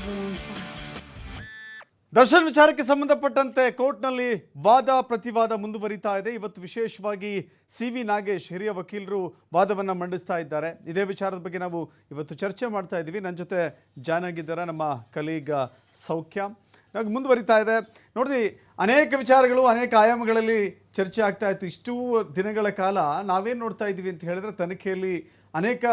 Babylon 5. Darshan ವಿಚಾರಕ್ಕೆ ಸಂಬಂಧಪಟ್ಟಂತೆ ಕೋರ್ಟ್ನಲ್ಲಿ ವಾದ ಪ್ರತಿವಾದ ಮುಂದುವರಿತಾ ಇದೆ. ಇವತ್ತು ವಿಶೇಷವಾಗಿ ಸಿ ವಿ ನಾಗೇಶ್ ಹಿರಿಯ ವಕೀಲರು ವಾದವನ್ನು ಮಂಡಿಸ್ತಾ ಇದ್ದಾರೆ. ಇದೇ ವಿಚಾರದ ಬಗ್ಗೆ ನಾವು ಇವತ್ತು ಚರ್ಚೆ ಮಾಡ್ತಾ ಇದ್ದೀವಿ. ನನ್ನ ಜೊತೆ ಜಾಯ್ನ್ ಆಗಿದ್ದಾರೆ ನಮ್ಮ ಕಲೀಗ ಸೌಖ್ಯ. ನಾವು ಮುಂದುವರಿತಾ ಇದೆ. ನೋಡಿ, ಅನೇಕ ವಿಚಾರಗಳು, ಅನೇಕ ಆಯಾಮಗಳಲ್ಲಿ ಚರ್ಚೆ ಆಗ್ತಾ ಇತ್ತು. ಇಷ್ಟು ದಿನಗಳ ಕಾಲ ನಾವೇನು ನೋಡ್ತಾ ಇದ್ದೀವಿ ಅಂತ ಹೇಳಿದ್ರೆ ತನಿಖೆಯಲ್ಲಿ ಅನೇಕ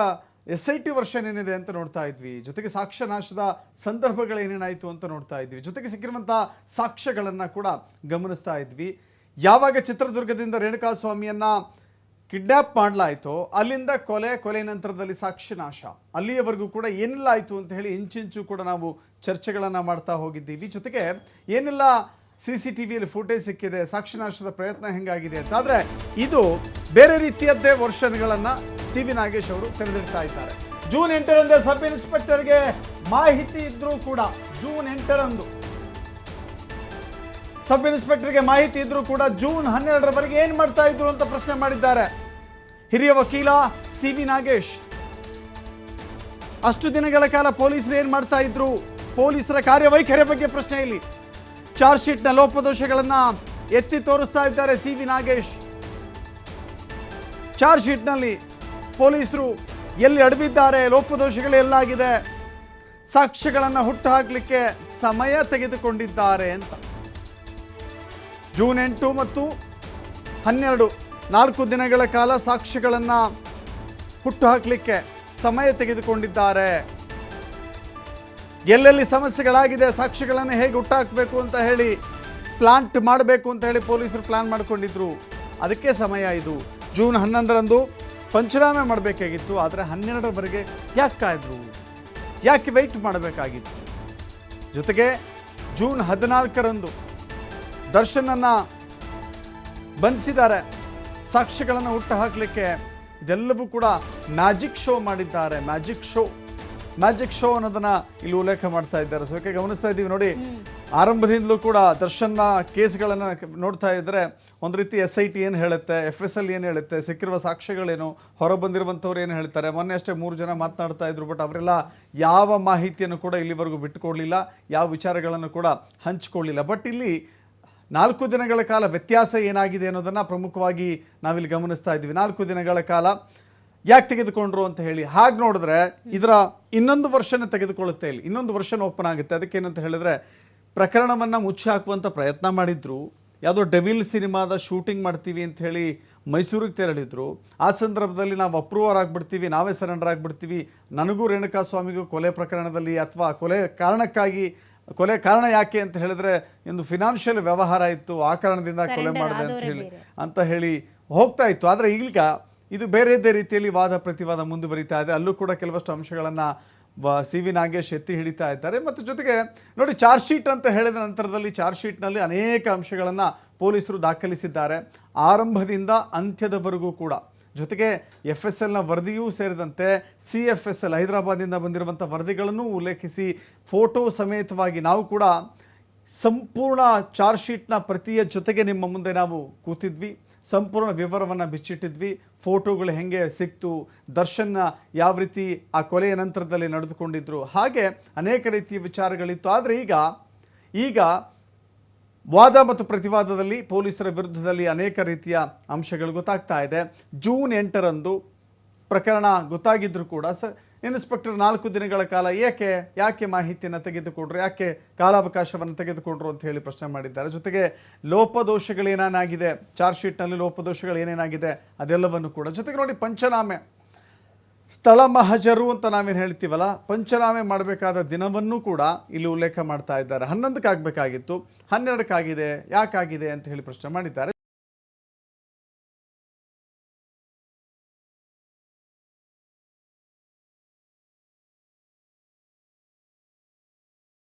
ಎಸ್ ಐ ಟಿ ವರ್ಷನ್ ಏನಿದೆ ಅಂತ ನೋಡ್ತಾ ಇದ್ವಿ. ಜೊತೆಗೆ ಸಾಕ್ಷ್ಯ ನಾಶದ ಸಂದರ್ಭಗಳೇನೇನಾಯಿತು ಅಂತ ನೋಡ್ತಾ ಇದ್ವಿ. ಜೊತೆಗೆ ಸಿಕ್ಕಿರುವಂಥ ಸಾಕ್ಷ್ಯಗಳನ್ನು ಕೂಡ ಗಮನಿಸ್ತಾ ಇದ್ವಿ. ಯಾವಾಗ ಚಿತ್ರದುರ್ಗದಿಂದ ರೇಣುಕಾಸ್ವಾಮಿಯನ್ನ ಕಿಡ್ನ್ಯಾಪ್ ಮಾಡಲಾಯಿತೋ, ಅಲ್ಲಿಂದ ಕೊಲೆ ಕೊಲೆ ನಂತರದಲ್ಲಿ ಸಾಕ್ಷ್ಯ ನಾಶ. ಅಲ್ಲಿಯವರೆಗೂ ಕೂಡ ಏನೆಲ್ಲ ಆಯಿತು ಅಂತ ಹೇಳಿ ಇಂಚಿಂಚು ಕೂಡ ನಾವು ಚರ್ಚೆಗಳನ್ನು ಮಾಡ್ತಾ ಹೋಗಿದ್ದೀವಿ. ಜೊತೆಗೆ ಏನೆಲ್ಲ ಸಿ ಸಿ ಟಿ ವಿಯಲ್ಲಿ ಫೋಟೇಜ್ ಸಿಕ್ಕಿದೆ ಸಾಕ್ಷಿನಾಶದ ಪ್ರಯತ್ನ ಹೆಂಗಾಗಿದೆ ಅಂತ. ಆದರೆ ಇದು ಬೇರೆ ರೀತಿಯದ್ದೇ ವರ್ಷನ್ಗಳನ್ನು ಸಿ ವಿ ನಾಗೇಶ್ ಅವರು ತೆರೆದಿಡ್ತಾ ಇದ್ದಾರೆ. ಜೂನ್ ಎಂಟರಂದೇ ಸಬ್ ಇನ್ಸ್ಪೆಕ್ಟರ್ಗೆ ಮಾಹಿತಿ ಇದ್ರೂ ಕೂಡ, ಜೂನ್ ಎಂಟರಂದು ಸಬ್ ಇನ್ಸ್ಪೆಕ್ಟರ್ಗೆ ಮಾಹಿತಿ ಇದ್ರೂ ಕೂಡ ಜೂನ್ ಹನ್ನೆರಡರವರೆಗೆ ಏನು ಮಾಡ್ತಾ ಇದ್ರು ಅಂತ ಪ್ರಶ್ನೆ ಮಾಡಿದ್ದಾರೆ. ಹಿರಿಯ ವಕೀಲ ಸಿ ವಿ ನಾಗೇಶ್, ಅಷ್ಟು ದಿನಗಳ ಕಾಲ ಪೊಲೀಸರು ಏನು ಮಾಡ್ತಾ ಇದ್ರು? ಪೊಲೀಸರ ಕಾರ್ಯವೈಖರಿ ಬಗ್ಗೆ ಪ್ರಶ್ನೆ ಇಲ್ಲಿ. ಚಾರ್ಜ್ ಶೀಟ್ನ ಲೋಪದೋಷಗಳನ್ನು ಎತ್ತಿ ತೋರಿಸ್ತಾ ಇದ್ದಾರೆ ಸಿ ವಿ ನಾಗೇಶ್. ಚಾರ್ಜ್ ಶೀಟ್ನಲ್ಲಿ ಪೊಲೀಸರು ಎಲ್ಲಿ ಅಡವಿದ್ದಾರೆ, ಲೋಪದೋಷಗಳು ಎಲ್ಲಾಗಿದೆ? ಸಾಕ್ಷ್ಯಗಳನ್ನು ಹುಟ್ಟು ಹಾಕಲಿಕ್ಕೆ ಸಮಯ ತೆಗೆದುಕೊಂಡಿದ್ದಾರೆ ಅಂತ. ಜೂನ್ ಎಂಟು ಮತ್ತು ಹನ್ನೆರಡು, ನಾಲ್ಕು ದಿನಗಳ ಕಾಲ ಸಾಕ್ಷ್ಯಗಳನ್ನು ಹುಟ್ಟು ಹಾಕಲಿಕ್ಕೆ ಸಮಯ ತೆಗೆದುಕೊಂಡಿದ್ದಾರೆ. ಎಲ್ಲೆಲ್ಲಿ ಸಮಸ್ಯೆಗಳಾಗಿದೆ ಸಾಕ್ಷಿಗಳನ್ನು ಹೇಗೆ ಹುಟ್ಟಾಕಬೇಕು ಅಂತ ಹೇಳಿ ಪ್ಲಾಂಟ್ ಮಾಡಬೇಕು ಅಂತ ಹೇಳಿ ಪೊಲೀಸರು ಪ್ಲಾನ್ ಮಾಡಿಕೊಂಡಿದ್ರು. ಅದಕ್ಕೆ ಸಮಯ ಇದು. ಜೂನ್ ಹನ್ನೊಂದರಂದು ಪಂಚನಾಮೆ ಮಾಡಬೇಕಾಗಿತ್ತು, ಆದರೆ ಹನ್ನೆರಡರವರೆಗೆ ಯಾಕೆ ಕಾಯ್ದ್ರು? ಯಾಕೆ ವೆಯ್ಟ್ ಮಾಡಬೇಕಾಗಿತ್ತು? ಜೊತೆಗೆ ಜೂನ್ ಹದಿನಾಲ್ಕರಂದು ದರ್ಶನನ್ನು ಬಂಧಿಸಿದ್ದಾರೆ. ಸಾಕ್ಷ್ಯಗಳನ್ನು ಹುಟ್ಟು ಹಾಕಲಿಕ್ಕೆ ಇದೆಲ್ಲವೂ ಕೂಡ ಮ್ಯಾಜಿಕ್ ಶೋ ಮಾಡಿದ್ದಾರೆ. ಮ್ಯಾಜಿಕ್ ಶೋ ಮ್ಯಾಜಿಕ್ ಶೋ ಅನ್ನೋದನ್ನ ಇಲ್ಲಿ ಉಲ್ಲೇಖ ಮಾಡ್ತಾ ಇದ್ದಾರೆ. ಸೊ ಯಾಕೆ ಗಮನಿಸ್ತಾ ಇದ್ದೀವಿ ನೋಡಿ. ಆರಂಭದಿಂದಲೂ ಕೂಡ ದರ್ಶನ್ನ ಕೇಸ್ಗಳನ್ನು ನೋಡ್ತಾ ಇದ್ದರೆ ಒಂದು ರೀತಿ ಎಸ್ ಐ ಟಿ ಏನು ಹೇಳುತ್ತೆ ಎಫ್ ಎಸ್ ಎಲ್ ಏನು ಹೇಳುತ್ತೆ, ಸಿಕ್ಕಿರುವ ಸಾಕ್ಷ್ಯಗಳೇನು ಹೊರ ಬಂದಿರುವಂಥವ್ರು ಏನು ಹೇಳ್ತಾರೆ? ಮೊನ್ನೆ ಅಷ್ಟೇ ಮೂರು ಜನ ಮಾತನಾಡ್ತಾ ಇದ್ರು ಬಟ್ ಅವರೆಲ್ಲ ಯಾವ ಮಾಹಿತಿಯನ್ನು ಕೂಡ ಇಲ್ಲಿವರೆಗೂ ಬಿಟ್ಟುಕೊಳ್ಳಿಲ್ಲ ಯಾವ ವಿಚಾರಗಳನ್ನು ಕೂಡ ಹಂಚಿಕೊಳ್ಳಿಲ್ಲ. ಬಟ್ ಇಲ್ಲಿ ನಾಲ್ಕು ದಿನಗಳ ಕಾಲ ವ್ಯತ್ಯಾಸ ಏನಾಗಿದೆ ಅನ್ನೋದನ್ನು ಪ್ರಮುಖವಾಗಿ ನಾವಿಲ್ಲಿ ಗಮನಿಸ್ತಾ ಇದ್ದೀವಿ. ನಾಲ್ಕು ದಿನಗಳ ಕಾಲ ಯಾಕೆ ತೆಗೆದುಕೊಂಡ್ರು ಅಂತ ಹೇಳಿ ಹಾಗೆ ನೋಡಿದ್ರೆ ಇದರ ಇನ್ನೊಂದು ವರ್ಷನ ತೆಗೆದುಕೊಳ್ಳುತ್ತೆ ಇಲ್ಲಿ. ಇನ್ನೊಂದು ವರ್ಷನ ಓಪನ್ ಆಗುತ್ತೆ. ಅದಕ್ಕೇನಂತ ಹೇಳಿದ್ರೆ ಪ್ರಕರಣವನ್ನು ಮುಚ್ಚಿ ಹಾಕುವಂಥ ಪ್ರಯತ್ನ ಮಾಡಿದ್ರು. ಯಾವುದೋ ಡೆವಿಲ್ ಸಿನಿಮಾದ ಶೂಟಿಂಗ್ ಮಾಡ್ತೀವಿ ಅಂತ ಹೇಳಿ ಮೈಸೂರಿಗೆ ತೆರಳಿದ್ರು. ಆ ಸಂದರ್ಭದಲ್ಲಿ ನಾವು ಅಪ್ರೂವರ್ ಆಗಿಬಿಡ್ತೀವಿ ನಾವೇ ಸರೆಂಡರ್ ಆಗಿಬಿಡ್ತೀವಿ. ನನಗೂ ರೇಣುಕಾ ಸ್ವಾಮಿಗೂ ಕೊಲೆ ಪ್ರಕರಣದಲ್ಲಿ ಅಥವಾ ಕೊಲೆ ಕಾರಣಕ್ಕಾಗಿ ಕೊಲೆ ಕಾರಣ ಯಾಕೆ ಅಂತ ಹೇಳಿದ್ರೆ ಒಂದು ಫಿನಾನ್ಷಿಯಲ್ ವ್ಯವಹಾರ ಇತ್ತು. ಆ ಕಾರಣದಿಂದ ಕೊಲೆ ಮಾಡಿದೆ ಅಂತ ಹೇಳಿ ಅಂತ ಹೇಳಿ ಹೋಗ್ತಾ ಇತ್ತು. ಆದರೆ ಈಗ ಇದು ಬೇರೆದೇ ರೀತಿಯಲ್ಲಿ ವಾದ ಪ್ರತಿವಾದ ಮುಂದುವರಿತಾ ಇದೆ. ಅಲ್ಲೂ ಕೂಡ ಕೆಲವಷ್ಟು ಅಂಶಗಳನ್ನು ಸಿ ವಿ ನಾಗೇಶ್ ಎತ್ತಿ ಹಿಡಿತಾ ಇದ್ದಾರೆ. ಮತ್ತು ಜೊತೆಗೆ ನೋಡಿ, ಚಾರ್ಜ್ ಶೀಟ್ ಅಂತ ಹೇಳಿದ ನಂತರದಲ್ಲಿ ಚಾರ್ಜ್ ಶೀಟ್ನಲ್ಲಿ ಅನೇಕ ಅಂಶಗಳನ್ನು ಪೊಲೀಸರು ದಾಖಲಿಸಿದ್ದಾರೆ. ಆರಂಭದಿಂದ ಅಂತ್ಯದವರೆಗೂ ಕೂಡ. ಜೊತೆಗೆ ಎಫ್ ಎಸ್ ಎಲ್ನ ವರದಿಯೂ ಸೇರಿದಂತೆ ಸಿ ಎಫ್ ಎಸ್ ಎಲ್ ಹೈದರಾಬಾದಿಂದ ಬಂದಿರುವಂಥ ವರದಿಗಳನ್ನು ಉಲ್ಲೇಖಿಸಿ ಫೋಟೋ ಸಮೇತವಾಗಿ ನಾವು ಕೂಡ ಸಂಪೂರ್ಣ ಚಾರ್ಜ್ ಶೀಟ್ನ ಪ್ರತಿಯ ಜೊತೆಗೆ ನಿಮ್ಮ ಮುಂದೆ ನಾವು ಕೂತಿದ್ವಿ. ಸಂಪೂರ್ಣ ವಿವರವನ್ನು ಬಿಚ್ಚಿಟ್ಟಿದ್ವಿ. ಫೋಟೋಗಳು ಹೆಂಗೆ ಸಿಕ್ತು, ದರ್ಶನ್ನ ಯಾವ ರೀತಿ ಆ ಕೊಲೆಯ ನಂತರದಲ್ಲಿ ನಡೆದುಕೊಂಡಿದ್ರು, ಹಾಗೆ ಅನೇಕ ರೀತಿಯ ವಿಚಾರಗಳಿತ್ತು. ಆದರೆ ಈಗ ಈಗ ವಾದ ಮತ್ತು ಪ್ರತಿವಾದದಲ್ಲಿ ಪೊಲೀಸರ ವಿರುದ್ಧದಲ್ಲಿ ಅನೇಕ ರೀತಿಯ ಅಂಶಗಳು ಗೊತ್ತಾಗ್ತಾ ಇದೆ. ಜೂನ್ ಎಂಟರಂದು ಪ್ರಕರಣ ಗೊತ್ತಾಗಿದ್ದರೂ ಕೂಡ ಸ, ಇನ್ಸ್ಪೆಕ್ಟರ್ ನಾಲ್ಕು ದಿನಗಳ ಕಾಲ ಏಕೆ, ಯಾಕೆ ಮಾಹಿತಿಯನ್ನು ತೆಗೆದುಕೊಂಡ್ರು, ಯಾಕೆ ಕಾಲಾವಕಾಶವನ್ನು ತೆಗೆದುಕೊಂಡ್ರು ಅಂತ ಹೇಳಿ ಪ್ರಶ್ನೆ ಮಾಡಿದ್ದಾರೆ. ಜೊತೆಗೆ ಲೋಪದೋಷಗಳೇನೇನಾಗಿದೆ ಚಾರ್ಜ್ ಶೀಟ್ನಲ್ಲಿ ಲೋಪದೋಷಗಳು ಏನೇನಾಗಿದೆ ಅದೆಲ್ಲವನ್ನು ಕೂಡ ಜೊತೆಗೆ ನೋಡಿ ಪಂಚನಾಮೆ. ಸ್ಥಳ ಮಹಜರು ಅಂತ ನಾವೇನು ಹೇಳ್ತೀವಲ್ಲ, ಪಂಚನಾಮೆ ಮಾಡಬೇಕಾದ ದಿನವನ್ನು ಕೂಡ ಇಲ್ಲಿ ಉಲ್ಲೇಖ ಮಾಡ್ತಾ ಇದ್ದಾರೆ. ಹನ್ನೊಂದಕ್ಕಾಗಬೇಕಾಗಿತ್ತು, ಹನ್ನೆರಡಕ್ಕಾಗಿದೆ, ಯಾಕಾಗಿದೆ ಅಂತ ಹೇಳಿ ಪ್ರಶ್ನೆ ಮಾಡಿದ್ದಾರೆ.